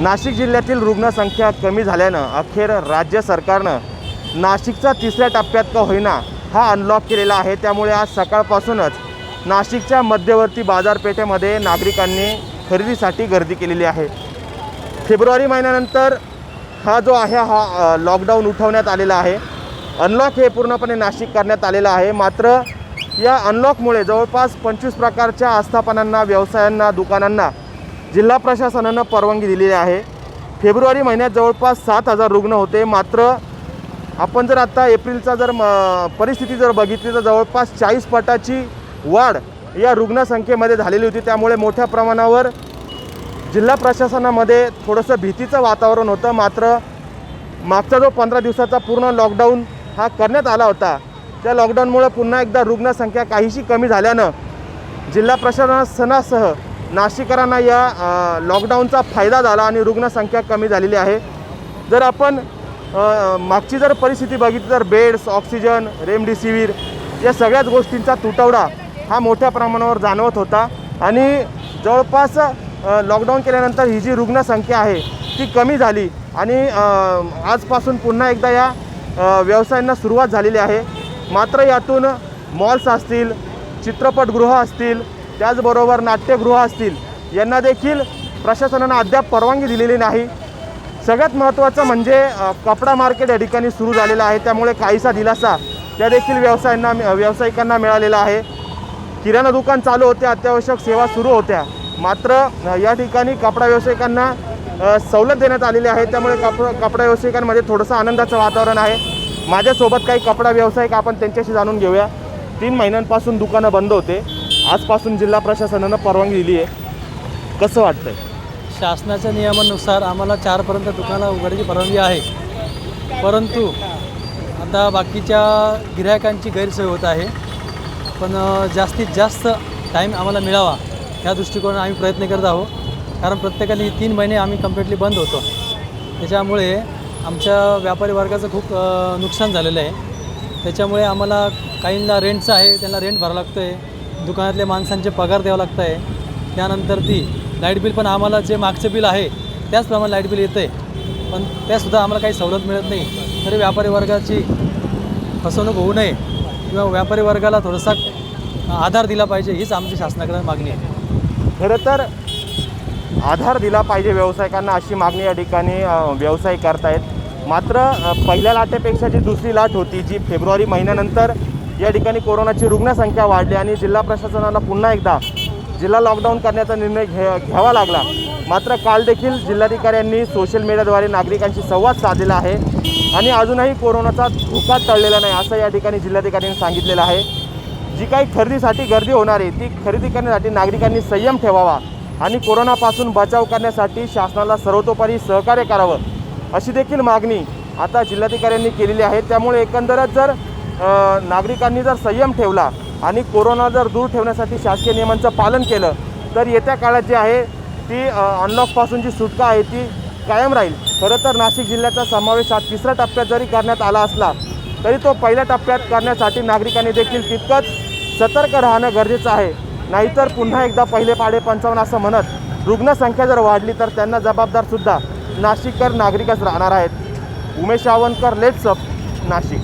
नाशिक जिल्ह्यातील रुग्णसंख्या कमी झाल्यानं अखेर राज्य सरकारनं नाशिकचा तिसऱ्या टप्प्यात का होईना हा अनलॉक केलेला आहे. त्यामुळे आज सकाळपासूनच नाशिकच्या मध्यवर्ती बाजारपेठेमध्ये नागरिकांनी खरेदीसाठी गर्दी केलेली आहे. फेब्रुवारी महिन्यानंतर हा जो आहे हा लॉकडाऊन उठवण्यात आलेला आहे. अनलॉक हे पूर्णपणे नाशिक करण्यात आलेलं आहे. मात्र या अनलॉकमुळे जवळपास पंचवीस प्रकारच्या आस्थापनांना व्यवसायांना दुकानांना जिल्हा प्रशासनानं परवानगी दिलेली आहे. फेब्रुवारी महिन्यात जवळपास सात हजार रुग्ण होते. मात्र आपण जर आता एप्रिलचा जर म परिस्थिती जर बघितली तर जवळपास चाळीस पटाची वाढ या रुग्णसंख्येमध्ये झालेली होती. त्यामुळे मोठ्या प्रमाणावर जिल्हा प्रशासनामध्ये थोडंसं भीतीचं वातावरण होतं. मात्र मागचा जो पंधरा दिवसाचा पूर्ण लॉकडाऊन हा करण्यात आला होता त्या लॉकडाऊनमुळे पुन्हा एकदा रुग्णसंख्या काहीशी कमी झाल्यानं जिल्हा प्रशासनासह नाशिकरांना या लॉकडाऊनचा फायदा झाला आणि रुग्णसंख्या कमी झालेली आहे. जर आपण मागची जर परिस्थिती बघितली तर बेड्स ऑक्सिजन रेमडेसिवीर या सगळ्याच गोष्टींचा तुटवडा हा मोठ्या प्रमाणावर जाणवत होता. आणि जवळपास लॉकडाऊन केल्यानंतर ही जी रुग्णसंख्या आहे ती कमी झाली. आणि आजपासून पुन्हा एकदा या व्यवसायांना सुरुवात झालेली आहे. मात्र यातून मॉल्स असतील चित्रपटगृह असतील त्याचबरोबर नाट्यगृह असतील यांना देखील प्रशासनानं अद्याप परवानगी दिलेली नाही. सगळ्यात महत्त्वाचं म्हणजे कपडा मार्केट या ठिकाणी सुरू झालेलं आहे. त्यामुळे काहीसा दिलासा त्या देखील व्यवसायांना व्यावसायिकांना मिळालेला आहे. किराणा दुकान चालू होते अत्यावश्यक सेवा सुरू होत्या. मात्र या ठिकाणी कपडा व्यावसायिकांना सवलत देण्यात आलेली आहे. त्यामुळे कप कपडा व्यावसायिकांमध्ये थोडंसं आनंदाचं वातावरण आहे. माझ्यासोबत काही कपडा व्यावसायिक आपण त्यांच्याशी जाणून घेऊया. तीन महिन्यांपासून दुकानं बंद होते. आजपासून जिल्हा प्रशासनानं परवानगी दिली आहे. कसं वाटतंय? शासनाच्या नियमानुसार आम्हाला चारपर्यंत दुकानं उघडायची परवानगी आहे. परंतु आता बाकीच्या गिरायकांची गैरसोय होत आहे. पण जास्तीत जास्त टाईम आम्हाला मिळावा ह्या दृष्टिकोनाने आम्ही प्रयत्न करत आहोत. कारण प्रत्येकाने तीन महिने आम्ही कम्प्लिटली बंद होतो. त्याच्यामुळे आमच्या व्यापारी वर्गाचं खूप नुकसान झालेलं आहे. त्याच्यामुळे आम्हाला काहींना रेंटचं आहे त्यांना रेंट भरावं लागतं आहे दुकानातल्या माणसांचे पगार द्यावं लागतं आहे त्यानंतर ती लाइट बिल पण आम्हाला जे मागचं बिल आहे त्याचप्रमाणे लाइट बिल येतं आहे पण त्यासुद्धा आम्हाला काही सवलत मिळत नाही. तरी व्यापारी वर्गाची फसवणूक होऊ नये किंवा व्यापारी वर्गाला थोडासा आधार दिला पाहिजे हीच आमची शासनाकडे मागणी आहे. खरं तर आधार दिला पाहिजे व्यावसायिकांना अशी मागणी या ठिकाणी व्यवसाय व्यावसायिक करतायत. मात्र पहिल्या लाटेपेक्षा जी दुसरी लाट होती जी फेब्रुवारी महिन्यानंतर या ठिकाणी कोरोनाची रुग्णसंख्या वाढली आणि जिल्हा प्रशासनाला पुन्हा एकदा जिल्हा लॉकडाऊन करण्याचा निर्णय घे घ्यावा लागला. मात्र काल देखील जिल्हाधिकाऱ्यांनी सोशल मीडियाद्वारे नागरिकांशी संवाद साधलेला आहे आणि अजूनही कोरोनाचा धोका टळलेला नाही असं या ठिकाणी जिल्हाधिकाऱ्यांनी सांगितलेलं आहे. जी काही खरेदीसाठी गर्दी होणार आहे ती खरेदी करण्यासाठी नागरिकांनी संयम ठेवावा आणि कोरोनापासून बचाव करण्यासाठी शासनाला सर्वतोपरी सहकार्य करावं अशी देखील मागणी आता जिल्हाधिकाऱ्यांनी केलेली आहे. त्यामुळे एकंदरच जर नागरिकांनी जर संयम ठेवला आणि कोरोना जर दूर ठेवण्यासाठी शासकीय नियमांचं पालन केलं तर येत्या काळात जी आहे ती अनलॉकपासून जी सुटका आहे ती कायम राहील. खरं तर नाशिक जिल्ह्याचा समावेश हा तिसऱ्या टप्प्यात जरी करण्यात आला असला तरी तो पहिल्या टप्प्यात करण्यासाठी नागरिकांनी देखील तितकंच सतर्क राहणं गरजेचं आहे. नाहीतर पुन्हा एकदा पहिले पाडे पंचावन्न असं म्हणत रुग्णसंख्या जर वाढली तर त्यांना जबाबदारसुद्धा नाशिककर नागरिकच राहणार आहेत. उमेश सावंतकर लेट्सअप नाशिक.